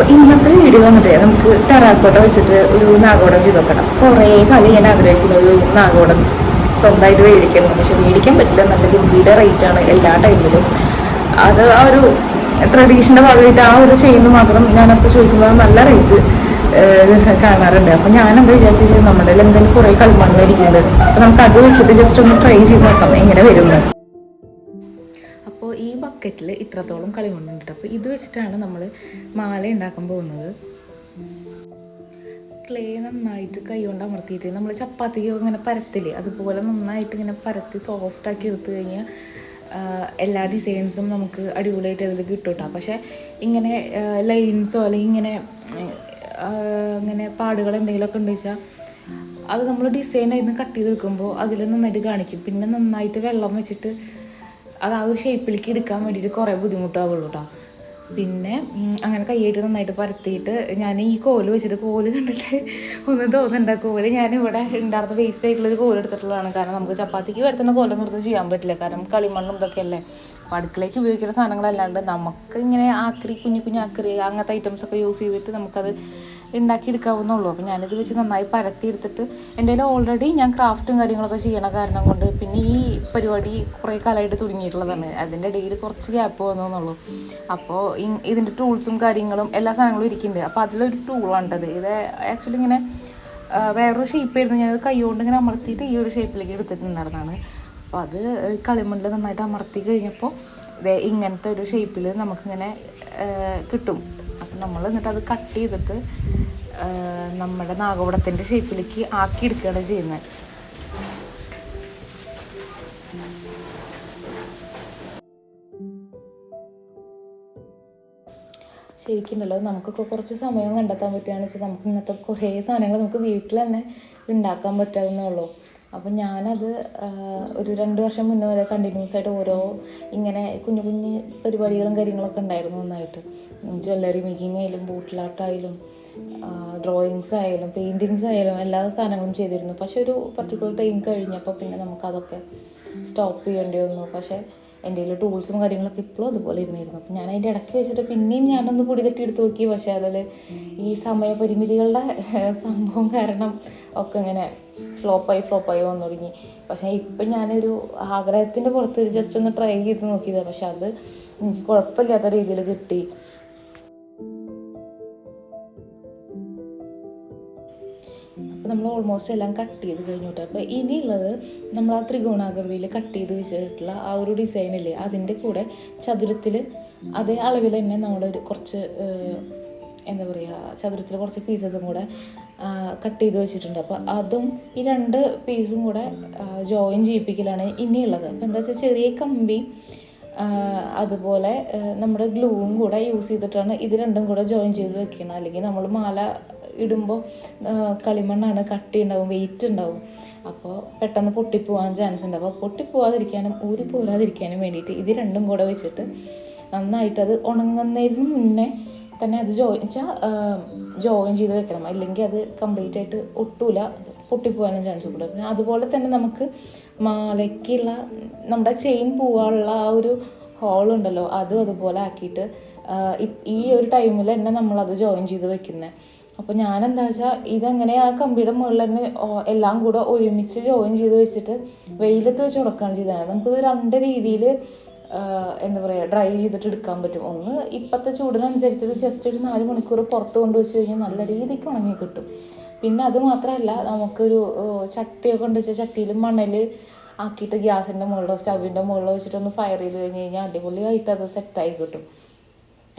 അപ്പോൾ ഇന്നത്തെ വീഡിയോ വന്നിട്ട് നമുക്ക് ടെറാക്കോട്ട വെച്ചിട്ട് ഒരു നാഗോടം ചെയ്ത് നോക്കണം. കുറേ കാലം ഞാൻ ആഗ്രഹിക്കുന്ന ഒരു നാഗോടം സ്വന്തമായിട്ട് മേടിക്കണം. പക്ഷെ മേടിക്കാൻ പറ്റില്ല നല്ല ഗംഭീര റേറ്റ് ആണ് എല്ലാ ടൈമിലും അത് ആ ഒരു ട്രഡീഷന്റെ ഭാഗമായിട്ട് ആ ഒരു ചെയ്യുന്ന മാത്രം ഞാനപ്പോൾ ചോദിക്കുമ്പോൾ നല്ല റേറ്റ് കാണാറുണ്ട്. അപ്പം ഞാൻ എന്താ വിചാരിച്ചു നമ്മുടെ എന്തെങ്കിലും കുറേ കളിമണ്ണ് ഇരിക്കുന്നുണ്ട് അപ്പം നമുക്ക് അത് വെച്ചിട്ട് ജസ്റ്റ് ഒന്ന് ട്രൈ ചെയ്ത് നോക്കാം എങ്ങനെ വരുന്നത് ഈ ബക്കറ്റിൽ ഇത്രത്തോളം കളിമണ്ണുണ്ട് അപ്പോൾ ഇത് വെച്ചിട്ടാണ് നമ്മൾ മാല ഉണ്ടാക്കാൻ പോകുന്നത്. ക്ലേ നന്നായിട്ട് കൈ കൊണ്ട് അമർത്തിയിട്ട് നമ്മൾ ചപ്പാത്തിക്ക് ഇങ്ങനെ പരത്തില്ലേ അതുപോലെ നന്നായിട്ട് ഇങ്ങനെ പരത്തി സോഫ്റ്റ് ആക്കി എടുത്തു കഴിഞ്ഞാൽ എല്ലാ ഡിസൈൻസും നമുക്ക് അടിപൊളിയായിട്ട് അതിൽ കിട്ടും കേട്ടോ പക്ഷേ ഇങ്ങനെ ലൈൻസോ അല്ലെങ്കിൽ ഇങ്ങനെ ഇങ്ങനെ പാടുകൾ എന്തെങ്കിലുമൊക്കെ ഉണ്ട് വെച്ചാൽ അത് നമ്മൾ ഡിസൈൻ ആയിരുന്നു കട്ട് ചെയ്ത് വെക്കുമ്പോൾ അതിൽ നന്നായിട്ട് കാണിക്കും. പിന്നെ നന്നായിട്ട് വെള്ളം വെച്ചിട്ട് അത് ആ ഒരു ഷേപ്പിലേക്ക് എടുക്കാൻ വേണ്ടിയിട്ട് കുറേ ബുദ്ധിമുട്ടാവുള്ളൂ കേട്ടോ പിന്നെ അങ്ങനെ കൈയിട്ട് നന്നായിട്ട് പരത്തിയിട്ട് ഞാൻ ഈ കോൽ വെച്ചിട്ട് കോൽ കണ്ടിട്ട് ഒന്ന് തോന്നണ്ട കോൽ ഇവിടെ ഉണ്ടായിരുന്ന വേസ്റ്റ് ആയിട്ടുള്ള ഒരു കോൽ എടുത്തിട്ടുള്ളതാണ്. കാരണം നമുക്ക് ചപ്പാത്തിക്ക് വരുത്തുന്ന കോലൊന്നും എടുത്ത് ചെയ്യാൻ പറ്റില്ല. കാരണം കളിമണ്ണും ഇതൊക്കെയല്ലേ അപ്പോൾ അടുക്കളയ്ക്ക് ഉപയോഗിക്കുന്ന സാധനങ്ങളല്ലാണ്ട് നമുക്ക് ഇങ്ങനെ ആക്രി കുഞ്ഞു കുഞ്ഞു ആക്രി അങ്ങനത്തെ ഐറ്റംസ് ഒക്കെ യൂസ് ചെയ്തിട്ട് നമുക്കത് ഉണ്ടാക്കിയെടുക്കാവുന്നുള്ളൂ. അപ്പോൾ ഞാനിത് വെച്ച് നന്നായി പരത്തി എടുത്തിട്ട് എന്റെ കയ്യിൽ ഓൾറെഡി ഞാൻ ക്രാഫ്റ്റും കാര്യങ്ങളൊക്കെ ചെയ്യണ കാരണം കൊണ്ട് പിന്നെ ഈ പരിപാടി കുറേ കാലമായിട്ട് തുടങ്ങിയിട്ടുള്ളതാണ്. അതിന്റെ ഇടയിൽ കുറച്ച് ഗ്യാപ്പ് വന്നെന്നുള്ളൂ. അപ്പോൾ ഇതിന്റെ ടൂൾസും കാര്യങ്ങളും എല്ലാ സാധനങ്ങളും ഇരിക്കുന്നുണ്ട്. അപ്പോൾ അതിലൊരു ടൂളാണ്ടത് ഇത് ആക്ച്വലി ഇങ്ങനെ വേറൊരു ഷേപ്പായിരുന്നു ഞാനത് കൈ കൊണ്ട് ഇങ്ങനെ അമർത്തിയിട്ട് ഈ ഒരു ഷേപ്പിലേക്ക് എടുത്തിട്ടുണ്ടായിരുന്നതാണ്. അപ്പോൾ അത് കളിമണ്ണിൽ നന്നായിട്ട് അമർത്തി കഴിഞ്ഞപ്പോൾ ഇങ്ങനത്തെ ഒരു ഷേപ്പിൽ നമുക്കിങ്ങനെ കിട്ടും. അപ്പം നമ്മൾ എന്നിട്ട് അത് കട്ട് ചെയ്തിട്ട് നമ്മുടെ നാഗപടത്തിന്റെ ഷേപ്പിലേക്ക് ആക്കി എടുക്കുകയാണ് ചെയ്യുന്നത് ശരിക്കുണ്ടല്ലോ നമുക്കൊക്കെ കുറച്ച് സമയം കണ്ടെത്താൻ പറ്റുകയാണെന്ന് വെച്ചാൽ നമുക്ക് ഇങ്ങനത്തെ കുറേ സാധനങ്ങൾ നമുക്ക് വീട്ടിൽ തന്നെ ഉണ്ടാക്കാൻ പറ്റാവുന്നേ ഉള്ളൂ. അപ്പം ഞാനത് ഒരു രണ്ട് വർഷം മുന്നേ വരെ കണ്ടിന്യൂസ് ആയിട്ട് ഓരോ ഇങ്ങനെ കുഞ്ഞു കുഞ്ഞു പരിപാടികളും കാര്യങ്ങളൊക്കെ ഉണ്ടായിരുന്നു നന്നായിട്ട്. ജ്വല്ലറി മേക്കിംഗ് ആയാലും ബൂട്ടിലാട്ടായാലും ഡ്രോയിങ്സ് ആയാലും പെയിന്റിങ്സ് ആയാലും എല്ലാ സാധനങ്ങളും ചെയ്തിരുന്നു. പക്ഷെ ഒരു പർട്ടിക്കുലർ ടൈം കഴിഞ്ഞപ്പോൾ പിന്നെ നമുക്കതൊക്കെ സ്റ്റോപ്പ് ചെയ്യേണ്ടി വന്നു. പക്ഷേ എന്റെ കയ്യിൽ ടൂൾസും കാര്യങ്ങളൊക്കെ ഇപ്പോഴും അതുപോലെ ഇരുന്നിരുന്നു. അപ്പം ഞാൻ അതിന്റെ ഇടയ്ക്ക് വെച്ചിട്ട് പിന്നെയും ഞാനൊന്ന് പൊടി തട്ടി എടുത്ത് നോക്കി. പക്ഷേ അതിൽ ഈ സമയപരിമിതികളുടെ സംഭവം കാരണം ഒക്കെ ഇങ്ങനെ ഫ്ലോപ്പായി ഫ്ലോപ്പായി വന്നു തുടങ്ങി. പക്ഷേ ഇപ്പം ഞാനൊരു ആഗ്രഹത്തിന്റെ പുറത്ത് ജസ്റ്റ് ഒന്ന് ട്രൈ ചെയ്ത് നോക്കിയതാണ് പക്ഷെ അത് എനിക്ക് കുഴപ്പമില്ലാത്ത രീതിയിൽ കിട്ടി. നമ്മൾ ഓൾമോസ്റ്റ് എല്ലാം കട്ട് ചെയ്ത് കഴിഞ്ഞു കേട്ടോ അപ്പോൾ ഇനിയുള്ളത് നമ്മൾ ആ ത്രികോണാകൃതിയിൽ കട്ട് ചെയ്ത് വെച്ചിട്ടുള്ള ആ ഒരു ഡിസൈനില്ലേ അതിന്റെ കൂടെ ചതുരത്തിൽ അതേ അളവിൽ തന്നെ നമ്മളൊരു കുറച്ച് എന്താ പറയുക ചതുരത്തിൽ കുറച്ച് പീസസും കൂടെ കട്ട് ചെയ്ത് വെച്ചിട്ടുണ്ട്. അപ്പോൾ അതും ഈ രണ്ട് പീസും കൂടെ ജോയിൻ ചെയ്യിപ്പിക്കലാണ് ഇനിയുള്ളത്. അപ്പോൾ എന്താ വെച്ചാൽ ചെറിയ കമ്പി അതുപോലെ നമ്മുടെ ഗ്ലൂവും കൂടെ യൂസ് ചെയ്തിട്ടാണ് ഇത് രണ്ടും കൂടെ ജോയിൻ ചെയ്ത് വെക്കുന്നത് അല്ലെങ്കിൽ നമ്മൾ മാല ഇടുമ്പോൾ കളിമണ്ണാണ് കട്ടി ഉണ്ടാവും വെയിറ്റ് ഉണ്ടാവും. അപ്പോൾ പെട്ടെന്ന് പൊട്ടിപ്പോവാൻ ചാൻസ് ഉണ്ട്. അപ്പോൾ പൊട്ടിപ്പോവാതിരിക്കാനും ഊരി പോരാതിരിക്കാനും വേണ്ടിയിട്ട് ഇത് രണ്ടും കൂടെ വെച്ചിട്ട് നന്നായിട്ട് അത് ഉണങ്ങുന്നതിന് മുന്നേ തന്നെ അത് ജോയിൻ വെച്ചാൽ ജോയിൻ ചെയ്ത് വെക്കണം. അല്ലെങ്കിൽ അത് കംപ്ലീറ്റ് ആയിട്ട് ഒട്ടൂല. പൊട്ടിപ്പോകാനും ചാൻസ് കൂടും പിന്നെ അതുപോലെ തന്നെ നമുക്ക് മാലയ്ക്കുള്ള നമ്മുടെ ചെയിൻ പോവാനുള്ള ആ ഒരു ഹോളുണ്ടല്ലോ അതും അതുപോലെ ആക്കിയിട്ട് ഈ ഒരു ടൈമിൽ തന്നെ നമ്മളത് ജോയിൻ ചെയ്ത് വെക്കുന്നത് അപ്പോൾ ഞാൻ എന്താ വെച്ചാൽ ഇതെങ്ങനെ ആ കമ്പിയുടെ മുകളിൽ തന്നെ എല്ലാം കൂടെ ഒരുമിച്ച് ജോയിൻ ചെയ്ത് വെച്ചിട്ട് വെയിലത്ത് വെച്ച് ഉടക്കുകയാണ് ചെയ്തത്. നമുക്കിത് രണ്ട് രീതിയിൽ എന്താ പറയുക ഡ്രൈ ചെയ്തിട്ട് എടുക്കാൻ പറ്റും. ഒന്ന് ഇപ്പോഴത്തെ ചൂടിനനുസരിച്ചിട്ട് ജസ്റ്റ് ഒരു നാല് മണിക്കൂർ പുറത്ത് കൊണ്ട് വെച്ച് കഴിഞ്ഞാൽ നല്ല രീതിക്ക് ഉണങ്ങി കിട്ടും. പിന്നെ അത് മാത്രമല്ല നമുക്കൊരു ചട്ടിയൊക്കെ ഉണ്ട് വെച്ചാൽ ചട്ടിയിൽ മണൽ ആക്കിയിട്ട് ഗ്യാസിന്റെ മുകളിലോ സ്റ്റവിന്റെ മുകളിലോ വെച്ചിട്ടൊന്ന് ഫയർ ചെയ്ത് കഴിഞ്ഞ് കഴിഞ്ഞാൽ അടിപൊളിയായിട്ട് അത് സെറ്റായി കിട്ടും.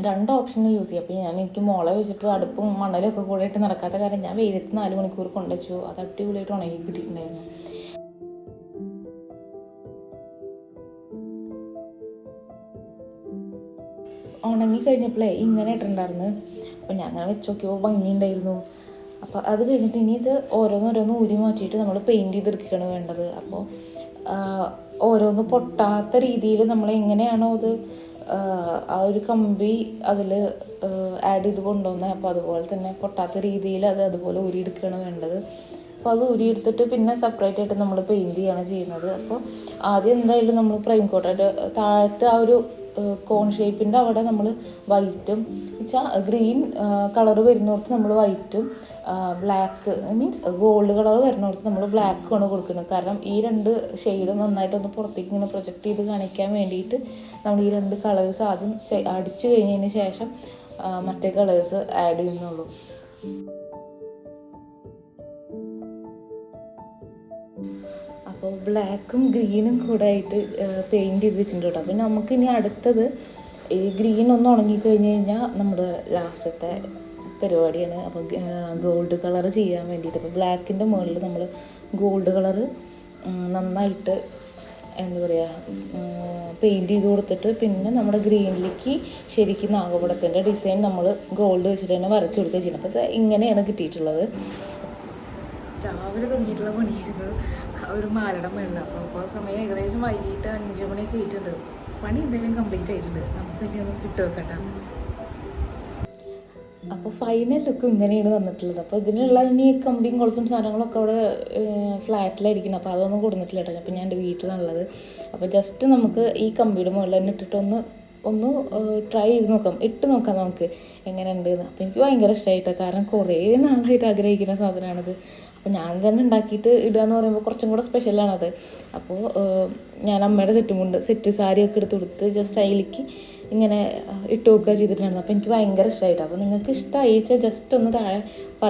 രണ്ട് ഓപ്ഷനും യൂസ് ചെയ്യും. അപ്പോൾ ഞാൻ എനിക്ക് മുള വെച്ചിട്ട് അടുപ്പും മണലൊക്കെ കൂടെ ഇട്ട് നടക്കാത്ത കാര്യം ഞാൻ വെയിലത്ത് നാല് മണിക്കൂർ കൊണ്ടുവച്ചു അത് അടിപൊളിയായിട്ട് ഉണങ്ങി കിട്ടിയിട്ടുണ്ടായിരുന്നു. ഉണങ്ങി കഴിഞ്ഞപ്പോഴേ ഇങ്ങനെ ഇട്ടിട്ടുണ്ടായിരുന്നു. അപ്പോൾ ഞാൻ അങ്ങനെ വെച്ച് നോക്കിയപ്പോൾ ഭംഗിയുണ്ടായിരുന്നു. അപ്പോൾ അത് കഴിഞ്ഞിട്ട് ഇനി ഇത് ഓരോന്നോരോന്ന് ഊരി മാറ്റിയിട്ട് നമ്മൾ പെയിന്റ് ചെയ്തെടുക്കുകയാണ് വേണ്ടത്. അപ്പോൾ ഓരോന്ന് പൊട്ടാത്ത രീതിയിൽ നമ്മൾ എങ്ങനെയാണോ അത് ആ, ഒരു കമ്പി അതിൽ ആഡ് ചെയ്ത് കൊണ്ടുവന്നത് അപ്പോൾ അതുപോലെ തന്നെ പൊട്ടാത്ത രീതിയിൽ അത് അതുപോലെ ഊരിയെടുക്കുകയാണ് വേണ്ടത്. അപ്പോൾ അത് ഊരിയെടുത്തിട്ട് പിന്നെ സെപ്പറേറ്റ് ആയിട്ട് നമ്മൾ പെയിന്റ് ചെയ്യുകയാണ് ചെയ്യുന്നത്. അപ്പോൾ ആദ്യം എന്തായാലും നമ്മൾ പ്രൈം കോട്ടായിട്ട് താഴത്തെ ആ ഒരു കോൺ ഷേപ്പിന്റെ അവിടെ നമ്മൾ വൈറ്റും വെച്ചാൽ ഗ്രീൻ കളർ വരുന്നിടത്ത് നമ്മൾ വൈറ്റും ബ്ലാക്ക് മീൻസ് ഗോൾഡ് കളർ വരുന്നിടത്ത് നമ്മൾ ബ്ലാക്കുമാണ് കൊടുക്കുന്നത്. കാരണം ഈ രണ്ട് ഷെയ്ഡും നന്നായിട്ടൊന്ന് പുറത്തേക്ക് ഇങ്ങനെ പ്രൊജക്റ്റ് ചെയ്ത് കാണിക്കാൻ വേണ്ടിയിട്ട് നമ്മൾ ഈ രണ്ട് കളേഴ്സ് ആദ്യം അടിച്ചു കഴിഞ്ഞതിന് ശേഷം മറ്റേ കളേഴ്സ് ആഡ് ചെയ്യുന്നുള്ളൂ. അപ്പോൾ ബ്ലാക്കും ഗ്രീനും കൂടെ ആയിട്ട് പെയിന്റ് ചെയ്ത് വെച്ചിട്ടുണ്ട് കേട്ടോ. പിന്നെ നമുക്ക് ഇനി അടുത്തത് ഈ ഗ്രീൻ ഒന്ന് ഉണങ്ങിക്കഴിഞ്ഞ് കഴിഞ്ഞാൽ നമ്മുടെ ലാസ്റ്റത്തെ പരിപാടിയാണ്. അപ്പോൾ ഗോൾഡ് കളർ ചെയ്യാൻ വേണ്ടിയിട്ട്. അപ്പോൾ ബ്ലാക്കിന്റെ മുകളിൽ നമ്മൾ ഗോൾഡ് കളർ നന്നായിട്ട് എന്താ പറയുക പെയിന്റ് ചെയ്ത് കൊടുത്തിട്ട് പിന്നെ നമ്മുടെ ഗ്രീനിലേക്ക് ശരിക്കും നാഗപടത്തിന്റെ ഡിസൈൻ നമ്മൾ ഗോൾഡ് വെച്ചിട്ട് തന്നെ വരച്ചു കൊടുക്കുകയും ചെയ്യുന്നത് അപ്പോൾ ഇങ്ങനെയാണ് കിട്ടിയിട്ടുള്ളത്. രാവിലെ തുടങ്ങിയിട്ടുള്ള പണിയായിരുന്നു. ഒരു മാരട മേളിൽ അപ്പോൾ അപ്പോൾ സമയം ഏകദേശം വൈകിട്ട് അഞ്ച് മണിയൊക്കെ ആയിട്ടുണ്ട്. പണി എന്തെങ്കിലും കംപ്ലീറ്റ് ആയിട്ടുണ്ട്. നമുക്ക് ഇനി ഒന്ന് ഇട്ട് വെക്കട്ടെ. അപ്പോൾ ഫൈനൽ ലുക്ക് ഇങ്ങനെയാണ് വന്നിട്ടുള്ളത്. അപ്പോൾ ഇതിനുള്ള ഇനി കമ്പിയും കൊളുത്തും സാധനങ്ങളൊക്കെ അവിടെ ഫ്ലാറ്റിലായിരിക്കണം അപ്പോൾ അതൊന്നും കൊടുത്തിട്ടില്ല കേട്ടോ. അപ്പോൾ ഞാൻ എന്റെ വീട്ടിലാണുള്ളത്. അപ്പോൾ ജസ്റ്റ് നമുക്ക് ഈ കമ്പിയുടെ മുകളിൽ തന്നെ ഇട്ടിട്ടൊന്ന് ഒന്ന് ട്രൈ ചെയ്ത് നോക്കാം. ഇട്ട് നോക്കാം നമുക്ക്. എങ്ങനെയുണ്ട് എന്ന്. അപ്പോൾ എനിക്ക് ഭയങ്കര ഇഷ്ടമായിട്ടോ. കാരണം കുറേ നാളായിട്ട് ആഗ്രഹിക്കുന്ന സാധനമാണിത്. അപ്പോൾ ഞാൻ തന്നെ ഉണ്ടാക്കിയിട്ട് ഇടുക എന്ന് പറയുമ്പോൾ കുറച്ചും കൂടെ സ്പെഷ്യലാണത് അപ്പോൾ ഞാൻ അമ്മയുടെ സെറ്റും കൊണ്ട് സെറ്റ് സാരിയൊക്കെ എടുത്ത് കൊടുത്ത് ജസ്റ്റ് അതിലേക്ക് ഇങ്ങനെ ഇട്ട് നോക്കുക ചെയ്തിട്ടുണ്ടായിരുന്നു. അപ്പോൾ എനിക്ക് ഭയങ്കര ഇഷ്ടമായിട്ട് അപ്പോൾ നിങ്ങൾക്ക് ഇഷ്ടമായി വെച്ചാൽ ജസ്റ്റ് ഒന്ന് താഴെ പറയും